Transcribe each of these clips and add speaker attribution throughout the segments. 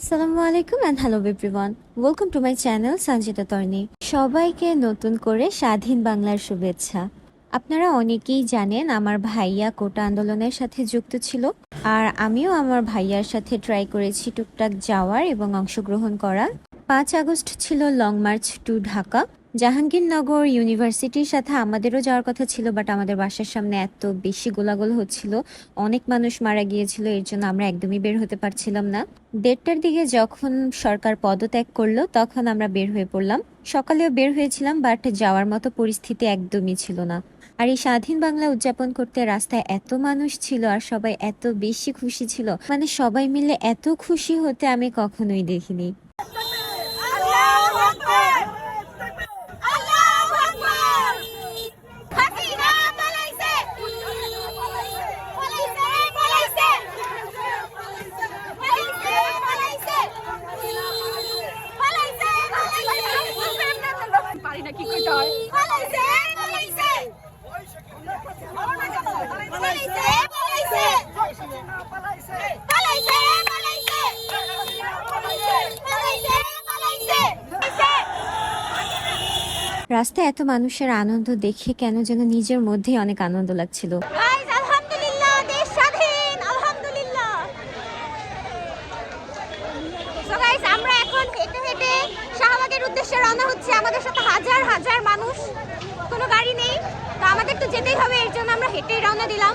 Speaker 1: আসসালামু আলাইকুম and hello everyone welcome to my channel Sanjita Torni সবাইকে নতুন করে স্বাধীন বাংলার শুভেচ্ছা। আপনারা অনেকেই জানেন আমার ভাইয়া কোটা আন্দোলনের সাথে যুক্ত ছিল, আর আমিও আমার ভাইয়ার সাথে ট্রাই করেছি টুকটাক যাওয়ার এবং অংশগ্রহণ করা পাঁচ আগস্ট ছিল long march to Dhaka Jahangirnagar ইউনিভার্সিটির সাথে আমাদেরও যাওয়ার কথা ছিল বাট আমাদের বাসার সামনে এত বেশি গোলাগুল হচ্ছিল, অনেক মানুষ মারা গিয়েছিল, এর জন্য আমরা একদমই বের হতে পারছিলাম না। দেড়টার দিকে যখন সরকার পদত্যাগ করল, তখন আমরা বের হয়ে পড়লাম। সকালেও বের হয়েছিলাম বাট যাওয়ার মতো পরিস্থিতি একদমই ছিল না। আর এই স্বাধীন বাংলা উদযাপন করতে রাস্তায় এত মানুষ ছিল আর সবাই এত বেশি খুশি ছিল মানে সবাই মিলে এত খুশি হতে আমি কখনোই দেখিনি। রাস্তায় এত মানুষের আনন্দ দেখে কেন যেন নিজের মধ্যেই অনেক আনন্দ লাগছিল।
Speaker 2: আমরা এখন হেঁটে হেঁটে শাহবাগের উদ্দেশ্যে রওনা হচ্ছে। আমাদের সাথে হাজার হাজার মানুষ কোনো গাড়ি নেই। তো আমাদের তো যেতেই হবে এর জন্য আমরা হেঁটেই রওনা দিলাম।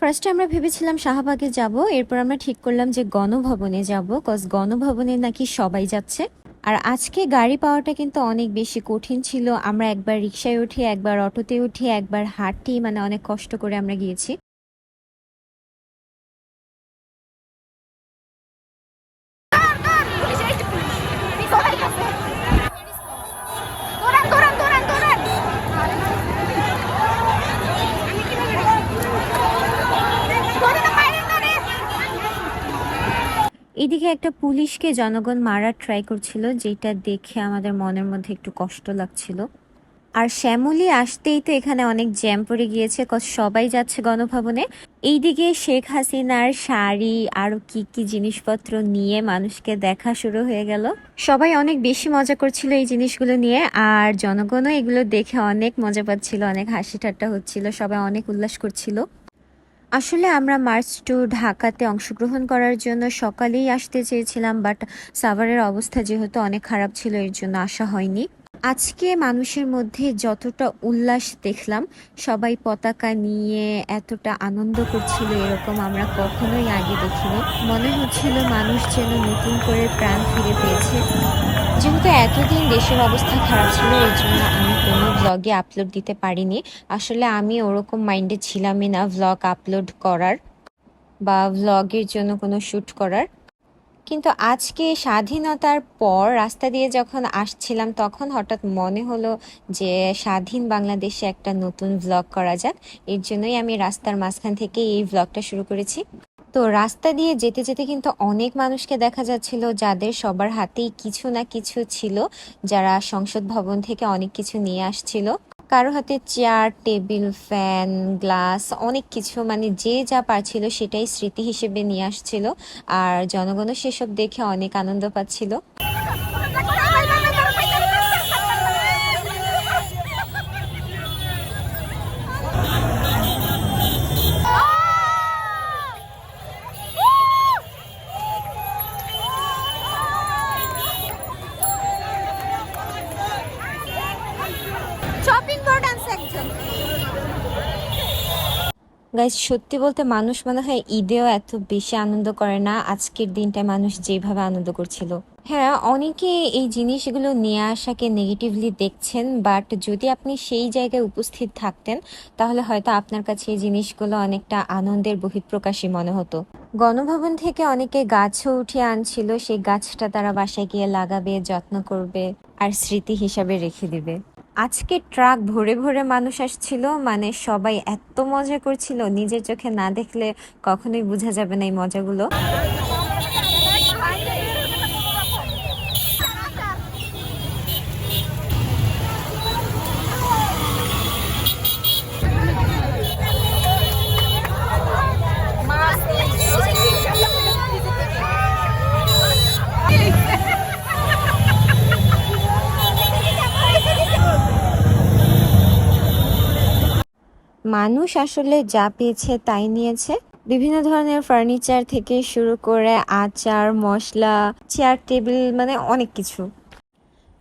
Speaker 1: ফার্স্টে আমরা ভেবেছিলাম শাহবাগে যাব এরপর আমরা ঠিক করলাম যে গণভবনে যাব কজ গণভবনে নাকি সবাই যাচ্ছে। আর আজকে গাড়ি পাওয়াটা কিন্তু অনেক বেশি কঠিন ছিল। আমরা একবার রিক্সায় উঠি, একবার অটোতে উঠি, একবার হাঁটি মানে অনেক কষ্ট করে আমরা গিয়েছি। এদিকে একটা পুলিশকে জনগণ মারার ট্রাই করছিল, যেটা দেখে আমাদের মনের মধ্যে একটু কষ্ট লাগছিল। আর শ্যামলি আসতেই তো এখানে অনেক জ্যাম পড়ে গিয়েছে সবাই যাচ্ছে গণভবনে। এইদিকে শেখ হাসিনার শাড়ি, আরও কি কি জিনিসপত্র নিয়ে মানুষকে দেখা শুরু হয়ে গেল। সবাই অনেক বেশি মজা করছিল এই জিনিসগুলো নিয়ে, আর জনগণও এগুলো দেখে অনেক মজা পাচ্ছিল, অনেক হাসি ঠাট্টা হচ্ছিল, সবাই অনেক উল্লাস করছিল। আসলে আমরা মার্চ টু ঢাকাতে অংশগ্রহণ করার জন্য সকালেই আসতে চেয়েছিলাম, বাট সাভারের অবস্থা যেহেতু অনেক খারাপ ছিল, এর জন্য আসা হয়নি। আজকে মানুষের মধ্যে যতটা উল্লাস দেখলাম, সবাই পতাকা নিয়ে এতটা আনন্দ করছিল এরকম আমরা কখনোই আগে দেখিনি। মনে হচ্ছিল মানুষ যেন নতুন করে প্রাণ ফিরে পেয়েছে। যেহেতু এতদিন দেশের অবস্থা খারাপ ছিল, এর জন্য আমি কোনো ব্লগে আপলোড দিতে পারিনি। আসলে আমি ওরকম মাইন্ডে ছিলামই না ভ্লগ আপলোড করার বা ভ্লগের জন্য কোনো শ্যুট করার। কিন্তু আজকে স্বাধীনতার পর রাস্তা দিয়ে যখন আসছিলাম, তখন হঠাৎ মনে হলো যে স্বাধীন বাংলাদেশে একটা নতুন ভ্লগ করা যাক। এর জন্যই আমি রাস্তার মাঝখান থেকে এই ভ্লগটা শুরু করেছি। তো রাস্তা দিয়ে যেতে যেতে কিন্তু অনেক মানুষকে দেখা যাচ্ছিল, যাদের সবার হাতেই কিছু না কিছু ছিল, যারা সংসদ ভবন থেকে অনেক কিছু নিয়ে আসছিল। কারও হাতে চেয়ার, টেবিল, ফ্যান, গ্লাস, অনেক কিছু মানে যে যা পারছিল সেটাই স্মৃতি হিসেবে নিয়ে আসছিল। আর জনগণও সেসব দেখে অনেক আনন্দ পাচ্ছিল। গাইজ সত্যি বলতে মানুষ মনে হয় ঈদেও এত বেশি আনন্দ করে না, আজকের দিনটা মানুষ যেভাবে আনন্দ করছিল। হ্যাঁ অনেকে এই জিনিসগুলো নিয়ে আসাকে নেগেটিভলি দেখছেন বাট যদি আপনি সেই জায়গায় উপস্থিত থাকতেন, তাহলে হয়তো আপনার কাছে এই জিনিসগুলো অনেকটা আনন্দের বহিঃপ্রকাশই মনে হতো। গণভবন থেকে অনেকে গাছও উঠিয়ে আনছিল, সেই গাছটা তারা বাসায় গিয়ে লাগাবে, যত্ন করবে, আর স্মৃতি হিসাবে রেখে দিবে। আজকে ট্রাক ভরে ভরে মানুষ আসছিল মানে সবাই এত মজা করছিল, নিজের চোখে না দেখলে কখনোই বোঝা যাবে না এই মজাগুলো। মানুষ আসলে যা পেয়েছে তাই নিয়েছে। বিভিন্ন ধরনের ফার্নিচার থেকে শুরু করে আচার, মশলা চেয়ার টেবিল মানে অনেক কিছু।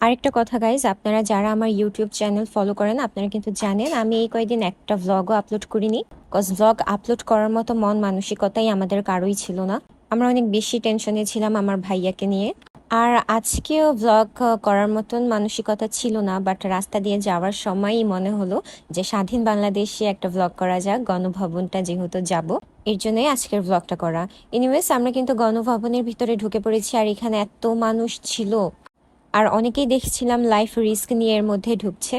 Speaker 1: আরেকটা কথা গাইজ আপনারা যারা আমার ইউটিউব চ্যানেল ফলো করেন, আপনারা কিন্তু জানেন আমি এই কয়েকদিন একটা ভ্লগও আপলোড করিনি। কজ ভ্লগ আপলোড করার মতো মন, মানসিকতাই আমাদের কারোই ছিল না। আমরা অনেক বেশি টেনশনে ছিলাম আমার ভাইয়াকে নিয়ে। আর আজকেও ব্লগ করার মতন মানসিকতা ছিল না বাট রাস্তা দিয়ে যাওয়ার সময়ই মনে হলো যে স্বাধীন বাংলাদেশে একটা ব্লগ করা যাক, গণভবনটা যেহেতু যাব। এর জন্যই আজকের ব্লগটা করা। এনিওয়েজ আমরা কিন্তু গণভবনের ভিতরে ঢুকে পড়েছি আর এখানে এত মানুষ ছিল। আর অনেকেই দেখছিলাম লাইফ রিস্ক নিয়ে এর মধ্যে ঢুকছে।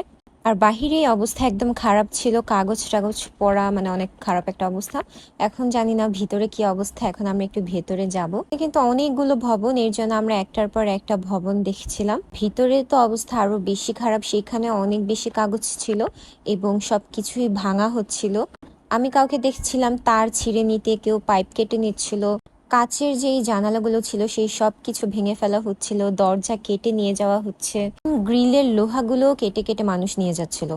Speaker 1: আর বাহিরে অবস্থা একদম খারাপ ছিল কাগজ টাগজ পড়া মানে অনেক খারাপ একটা অবস্থা। এখন জানি না ভিতরে কি অবস্থা, এখন আমরা একটু ভেতরে যাব। কিন্তু অনেকগুলো ভবন, এর জন্য আমরা একটার পর একটা ভবন দেখছিলাম। ভিতরে তো অবস্থা আরও বেশি খারাপ, সেখানে অনেক বেশি কাগজ ছিল এবং সবকিছুই ভাঙা হচ্ছিল। আমি কাউকে দেখছিলাম, তার ছিঁড়ে নিতে কেউ পাইপ কেটে নিচ্ছিল। কাচের যেই জানালাগুলো ছিল, সেই সব কিছু ভেঙে ফেলা হচ্ছিল, দরজা কেটে নিয়ে যাওয়া হচ্ছে। গ্রিলের লোহাগুলো কেটে কেটে মানুষ নিয়ে যাচ্ছিল।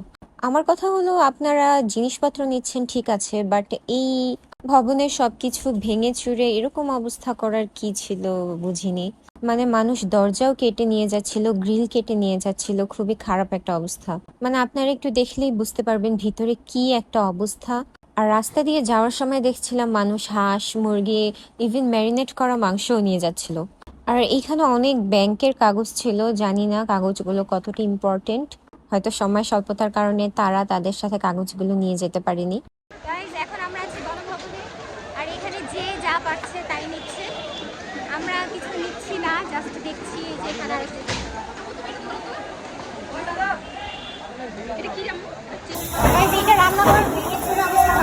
Speaker 1: আমার কথা হলো, আপনারা জিনিসপত্র নিচ্ছেন, ঠিক আছে বাট এই ভবনের সবকিছু ভেঙে চুরে এরকম অবস্থা করার কি ছিল বুঝিনি। মানে মানুষ দরজাও কেটে নিয়ে যাচ্ছিল, গ্রিল কেটে নিয়ে যাচ্ছিল, খুবই খারাপ একটা অবস্থা। মানে আপনারা একটু দেখলেই বুঝতে পারবেন ভিতরে কি একটা অবস্থা। আর রাস্তা দিয়ে যাওয়ার সময় দেখছিলাম মানুষ হাঁস মুরগি ইভেন ম্যারিনেট করা মাংসও নিয়ে যাচ্ছিল। আর এইখানে অনেক ব্যাংকের কাগজ ছিল জানি না কাগজগুলো কতটা ইম্পর্টেন্ট হয়তো সময় স্বল্পতার কারণে তারা তাদের সাথে কাগজগুলো নিয়ে যেতে পারেনি।
Speaker 2: এখন আমরা আছি গণভবনে আর এখানে যে যা পাচ্ছে তাই নিচ্ছে। আমরা কিছু নিচ্ছি না জাস্ট দেখছি যে এখানে এটা কি রান্না করার ভেঙে চুরে অবস্থা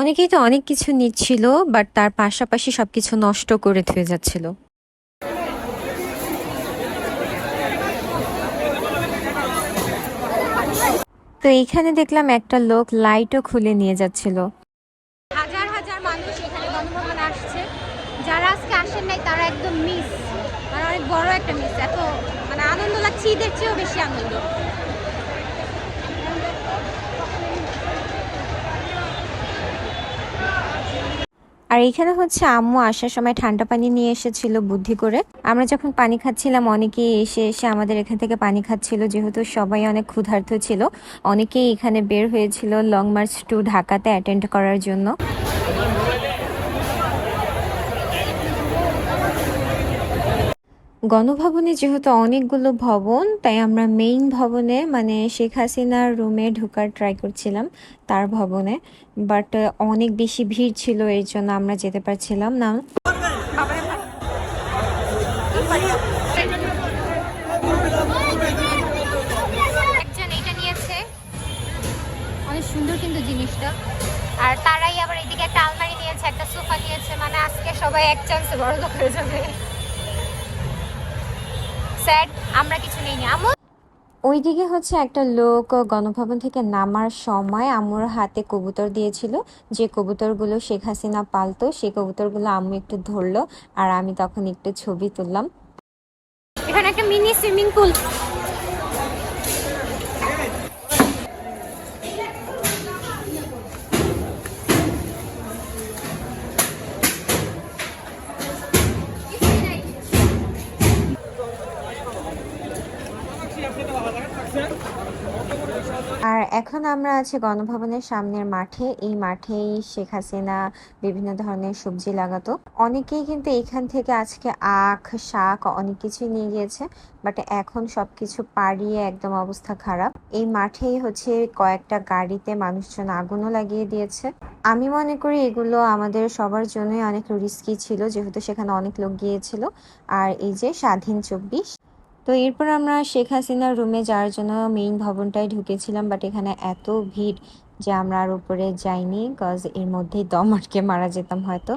Speaker 1: অনেকেই তো অনেক কিছু নিচ্ছিল বাট তার পাশাপাশি সবকিছু নষ্ট করে থুয়ে যাচ্ছিল। তো এইখানে দেখলাম একটা লোক লাইটও খুলে নিয়ে যাচ্ছিল।
Speaker 2: হাজার হাজার মানুষ এখানে গণভবনে আসছে। যারা আজকে আসেন নাই, তারা একদম মিস মানে অনেক বড় একটা মিস এত মানে আনন্দ লাগছে, ঈদের চেয়েও বেশি আনন্দ।
Speaker 1: আর এখানে হচ্ছে আম্মু আসার সময় ঠান্ডা পানি নিয়ে এসেছিল বুদ্ধি করে। আমরা যখন পানি খাচ্ছিলাম, অনেকেই এসে এসে আমাদের এখান থেকে পানি খাচ্ছিল, যেহেতু সবাই অনেক ক্ষুধার্ত ছিল। অনেকেই এখানে বের হয়েছিল লং মার্চ টু ঢাকাতে অ্যাটেন্ড করার জন্য। গণভবনে যেহেতু অনেকগুলো ভবন, তাই আমরা মেইন ভবনে মানে শেখ হাসিনার রুমে ঢোকার ট্রাই করছিলাম তার ভবনে। বাট অনেক বেশি ভিড় ছিল, এর জন্য আমরা যেতে পারছিলাম না।
Speaker 2: সুন্দর কিন্তু জিনিসটা। আর তারাই আবার এদিকে একটা আলমারি নিয়েছে, একটা সোফা নিয়েছে মানে আজকে সবাই এক চান্সে বড় লোক হয়ে যাবে। স্যাড আমরা কিছু নেই আমু
Speaker 1: ওইদিকে হচ্ছে একটা লোক গণভবন থেকে নামার সময় আম্মুর হাতে কবুতর দিয়েছিল। যে কবুতরগুলো শেখ হাসিনা পালতো সেই কবুতরগুলো আম্মু একটু ধরলো আর আমি তখন একটু ছবি তুললাম।
Speaker 2: এখানে একটা মিনি সুইমিং পুল।
Speaker 1: আর এখন আমরা আছি গণভবনের সামনের মাঠে। এই মাঠেই শেখ হাসিনা বিভিন্ন ধরনের সবজি লাগাতো। অনেকেই কিন্তু এখান থেকে আজকে আখ, শাক অনেক কিছুই নিয়ে গিয়েছে, বাট এখন সবকিছু পাড়িয়ে একদম অবস্থা খারাপ। এই মাঠেই হচ্ছে কয়েকটা গাড়িতে মানুষজন আগুনও লাগিয়ে দিয়েছে। আমি মনে করি এগুলো আমাদের সবার জন্যই অনেক রিস্কি ছিল, যেহেতু সেখানে অনেক লোক গিয়েছিল। আর এই যে স্বাধীন চব্বিশ তো এরপর আমরা শেখ হাসিনার রুমে যাওয়ার জন্য মেইন ভবনটায় ঢুকেছিলাম বাট এখানে এত ভিড় যে আমরা আর উপরে যাইনি কজ এর মধ্যেই দম আটকে মারা যেতাম হয়তো।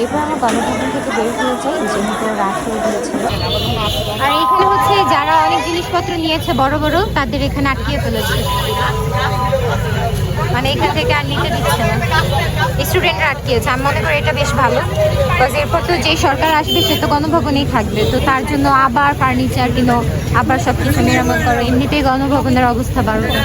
Speaker 1: এরপর আমরা গণভবন থেকে বের হয়ে যাই যেহেতু রাত হয়ে
Speaker 2: আর এখানে হচ্ছে যারা অনেক জিনিসপত্র নিয়েছে বড় বড়, তাদের এখানে আটকিয়ে ফেলেছে। মানে এখান থেকে আর নিতে দিচ্ছে না। স্টুডেন্টরা আটকিয়েছে। আমি মনে করি এটা বেশ ভালো। বিকজ এরপর তো যেই সরকার আসবে, সে তো গণভবনেই থাকবে। তো তার জন্য আবার ফার্নিচার কিনো, আবার সব কিছু মেরামত করো। এমনিতেই গণভবনের অবস্থা বারোটা।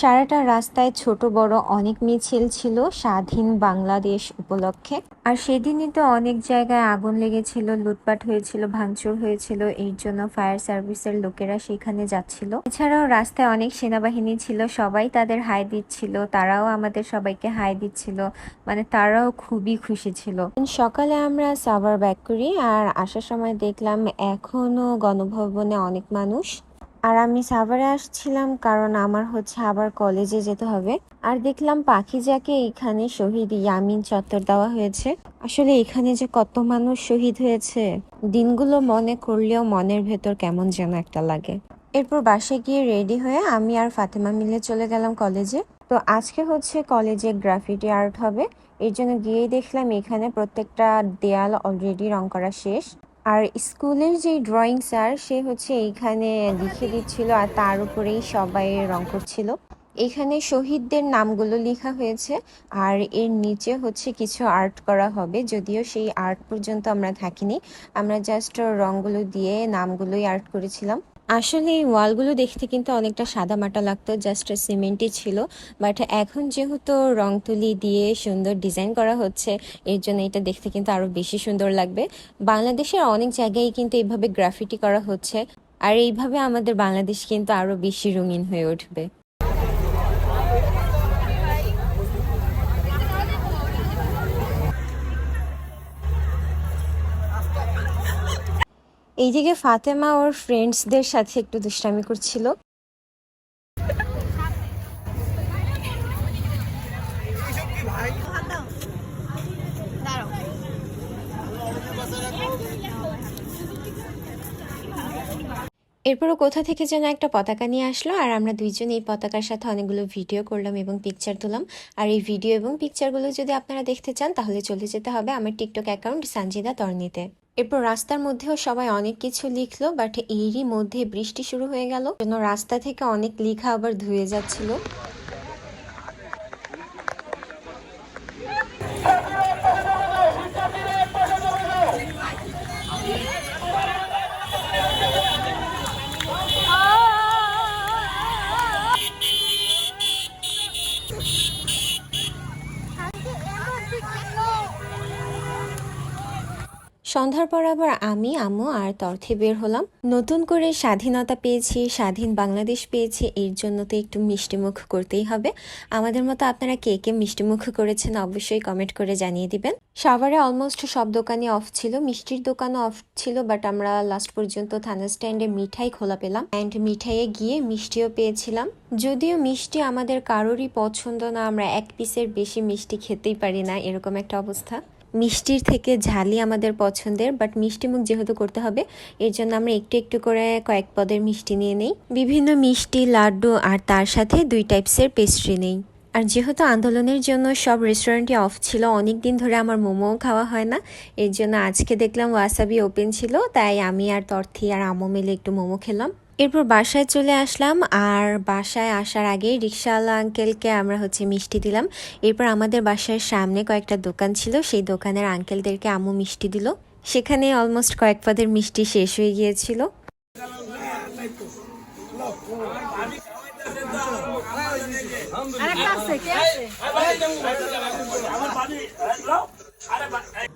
Speaker 1: সারাটা রাস্তায় ছোট বড় অনেক মিছিল ছিল স্বাধীন বাংলাদেশ উপলক্ষে। আর সেদিনই তো অনেক জায়গায় আগুন লেগেছিল, লুটপাট হয়েছিল, ভাঙচুর হয়েছিল এই জন্য ফায়ার সার্ভিসের লোকেরা সেখানে যাচ্ছিল। এছাড়াও রাস্তায় অনেক সেনাবাহিনী ছিল, সবাই তাদের হাই দিচ্ছিল, তারাও আমাদের সবাইকে হাই দিচ্ছিল মানে তারাও খুবই খুশি ছিল। সকালে আমরা সাভার ব্যাক করি আর আসার সময় দেখলাম এখনও গণভবনে অনেক মানুষ। আর আমি সাভারে আসছিলাম কারণ আমার হচ্ছে আবার কলেজে যেতে হবে। আর দেখলাম পাখি যাকে এখানে শহীদ ইয়ামিন চত্বর দেওয়া হয়েছে। আসলে এখানে যে কত মানুষ শহীদ হয়েছে, দিনগুলো মনে করলেও মনের ভেতর কেমন যেন একটা লাগে। এরপর বাসে গিয়ে রেডি হয়ে আমি আর ফাতেমা মিলে চলে গেলাম কলেজে। তো আজকে হচ্ছে কলেজে গ্রাফিটি আর্ট হবে। এর জন্য গিয়েই দেখলাম এখানে প্রত্যেকটা দেয়াল অলরেডি রং করা শেষ। আর স্কুলের যে ড্রয়িং স্যার সে হচ্ছে এইখানে লিখে দিচ্ছিল আর তার উপরেই সবাই রং করছিল। এখানে শহীদদের নামগুলো লেখা হয়েছে আর এর নিচে হচ্ছে কিছু আর্ট করা হবে, যদিও সেই আর্ট পর্যন্ত আমরা থাকিনি। আমরা জাস্ট রংগুলো দিয়ে নামগুলোই আর্ট করেছিলাম। আসলে এই ওয়ালগুলো দেখতে কিন্তু অনেকটা সাদা মাটা লাগতো জাস্ট সিমেন্টই ছিল। বাট এখন যেহেতু রং তুলি দিয়ে সুন্দর ডিজাইন করা হচ্ছে, এর জন্য এটা দেখতে কিন্তু আরও বেশি সুন্দর লাগবে। বাংলাদেশের অনেক জায়গায় কিন্তু এইভাবে গ্রাফিটি করা হচ্ছে, আর এইভাবে আমাদের বাংলাদেশ কিন্তু আরও বেশি রঙিন হয়ে উঠবে। এইদিকে ফাতেমা ওর ফ্রেন্ডসদের সাথে একটু দুষ্টামি করছিল। এরপরও কোথা থেকে যেন একটা পতাকা নিয়ে আসলো, আর আমরা দুইজন এই পতাকার সাথে অনেকগুলো ভিডিও করলাম এবং পিকচার তুললাম। আর এই ভিডিও এবং পিকচারগুলো যদি আপনারা দেখতে চান, তাহলে চলে যেতে হবে আমার টিকটক অ্যাকাউন্ট সানজিদা তর্নিতে এরপর রাস্তার মধ্যেও সবাই অনেক কিছু লিখলো বাট এরই মধ্যে বৃষ্টি শুরু হয়ে গেল। যেন রাস্তা থেকে অনেক লেখা আবার ধুয়ে যাচ্ছিল। সন্ধ্যার পর আবার আমি, আম্মু আর তর্থে বের হলাম। নতুন করে স্বাধীনতা পেয়েছি, স্বাধীন বাংলাদেশ পেয়েছি, এর জন্য তো একটু মিষ্টিমুখ করতেই হবে। আমাদের মতো আপনারা কে কে মিষ্টিমুখ করেছেন অবশ্যই কমেন্ট করে জানিয়ে দিবেন। সাভারে অলমোস্ট সব দোকানই অফ ছিল, মিষ্টির দোকানও অফ ছিল বাট আমরা লাস্ট পর্যন্ত থানা স্ট্যান্ডে মিঠাই খোলা পেলাম। অ্যান্ড মিঠাইয়ে গিয়ে মিষ্টিও পেয়েছিলাম। যদিও মিষ্টি আমাদের কারোরই পছন্দ না, আমরা এক পিসের বেশি মিষ্টি খেতেই পারি না, এরকম একটা অবস্থা। মিষ্টির থেকে ঝালই আমাদের পছন্দের বাট মিষ্টি মুখ যেহেতু করতে হবে, এর জন্য আমরা একটু একটু করে কয়েক পদের মিষ্টি নিয়ে নেই। বিভিন্ন মিষ্টি, লাড্ডু আর তার সাথে দুই টাইপসের পেস্ট্রি নেই। আর যেহেতু আন্দোলনের জন্য সব রেস্টুরেন্টই অফ ছিল অনেক দিন ধরে আমার মোমোও খাওয়া হয় না, এর জন্য আজকে দেখলাম ওয়াসাবি ওপেন ছিল, তাই আমি আর তর্থি আর আমো মিলে একটু মোমো খেলাম। এরপর বাসায় চলে আসলাম আর বাসায় আসার আগে রিক্সাওয়ালা আঙ্কেলকে আমরা হচ্ছে মিষ্টি দিলাম। এরপর আমাদের বাসার সামনে কয়েকটা দোকান ছিল সেই দোকানের আঙ্কেলদেরকে আমু মিষ্টি দিল। সেখানে অলমোস্ট কয়েক পদের মিষ্টি শেষ হয়ে গিয়েছিল।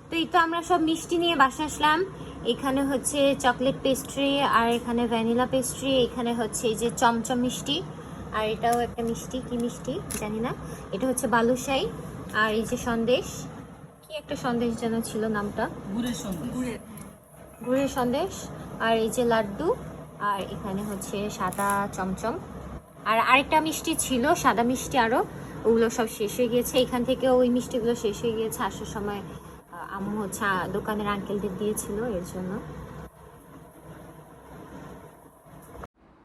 Speaker 2: তো এই তো আমরা সব মিষ্টি নিয়ে বাসা আসলাম। এখানে হচ্ছে চকলেট পেস্ট্রি আর এখানে ভ্যানিলা পেস্ট্রি এখানে হচ্ছে এই যে চমচম মিষ্টি আর এটাও একটা মিষ্টি কি মিষ্টি? জানি না। এটা হচ্ছে বালুশাই আর এই যে সন্দেশ। কি একটা সন্দেশ যেন ছিল নামটা? গুড়ের সন্দেশ। আর এই যে লাড্ডু আর এখানে হচ্ছে সাদা চমচম। আর আরেকটা মিষ্টি ছিল সাদা মিষ্টি আরও ওগুলো সব শেষ হয়ে গিয়েছে। এখান থেকে ওই মিষ্টিগুলো শেষ হয়ে গিয়েছে আসার সময় আম্মু হচ্ছে দোকানের আঙ্কেলদের দিয়েছিল, এর জন্য।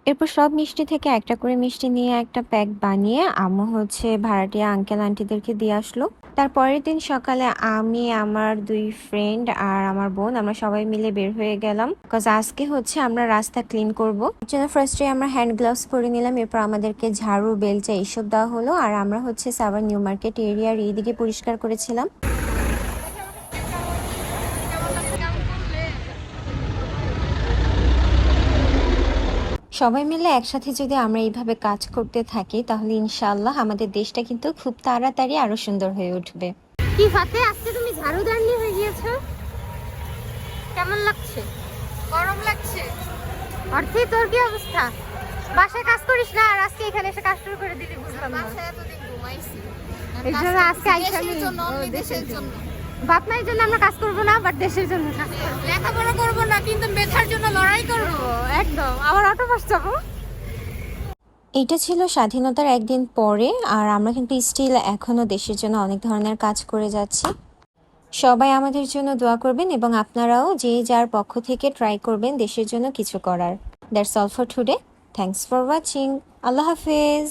Speaker 1: এরপর সব মিষ্টি থেকে একটা করে মিষ্টি নিয়ে একটা প্যাক বানিয়ে আম্মু হচ্ছে ভাড়াটিয়া আঙ্কেল আন্টিদেরকে দিয়ে আসলো। তার পরের দিন সকালে আমি, আমার দুই ফ্রেন্ড আর আমার বোন, আমরা সবাই মিলে বের হয়ে গেলাম। বিকজ আজকে হচ্ছে আমরা রাস্তা ক্লিন করব। জন্য ফার্স্টে আমরা হ্যান্ড গ্লাভস পরে নিলাম, এরপর আমাদেরকে ঝাড়ু, বেলচা এইসব দেওয়া হলো। আর আমরা হচ্ছে সাবার নিউ মার্কেট এরিয়ার এইদিকে পরিষ্কার করেছিলাম। সবাই মিলে একসাথে যদি আমরা এইভাবে কাজ করতে থাকি তাহলে ইনশাআল্লাহ আমাদের দেশটা কিন্তু খুব তাড়াতাড়ি আরও সুন্দর হয়ে উঠবে।
Speaker 2: কি ফাতে আজকে তুমি ঝাড়ুদারনি হয়ে গিয়েছো? কেমন লাগছে?
Speaker 3: গরম লাগছে।
Speaker 2: অর্থে তোর কি অবস্থা? বাসায় কাজ করিস না আর আজকে এখানে এসে কাজ শুরু করে দিলি বুঝলাম না।
Speaker 3: বাসায় এতদিন ঘুমাইছি।
Speaker 2: এই জন্য আজকে আইসা
Speaker 3: দেশের জন্য। জন্য
Speaker 2: বাপ মায়ের জন্য আমরা কাজ করব না বাট দেশের জন্য কাজ করব।
Speaker 3: লেখাপড়া করব না কিন্তু মেধার জন্য লড়াই করব।
Speaker 2: একদম। আবার অটো পাস যাব?
Speaker 1: এটা ছিল স্বাধীনতার একদিন পরে আর আমরা কিন্তু স্টিল এখনও দেশের জন্য অনেক ধরনের কাজ করে যাচ্ছি। সবাই আমাদের জন্য দোয়া করবেন এবং আপনারাও যে যার পক্ষ থেকে ট্রাই করবেন দেশের জন্য কিছু করার। That's all for today thanks for watching আল্লাহ হাফেজ।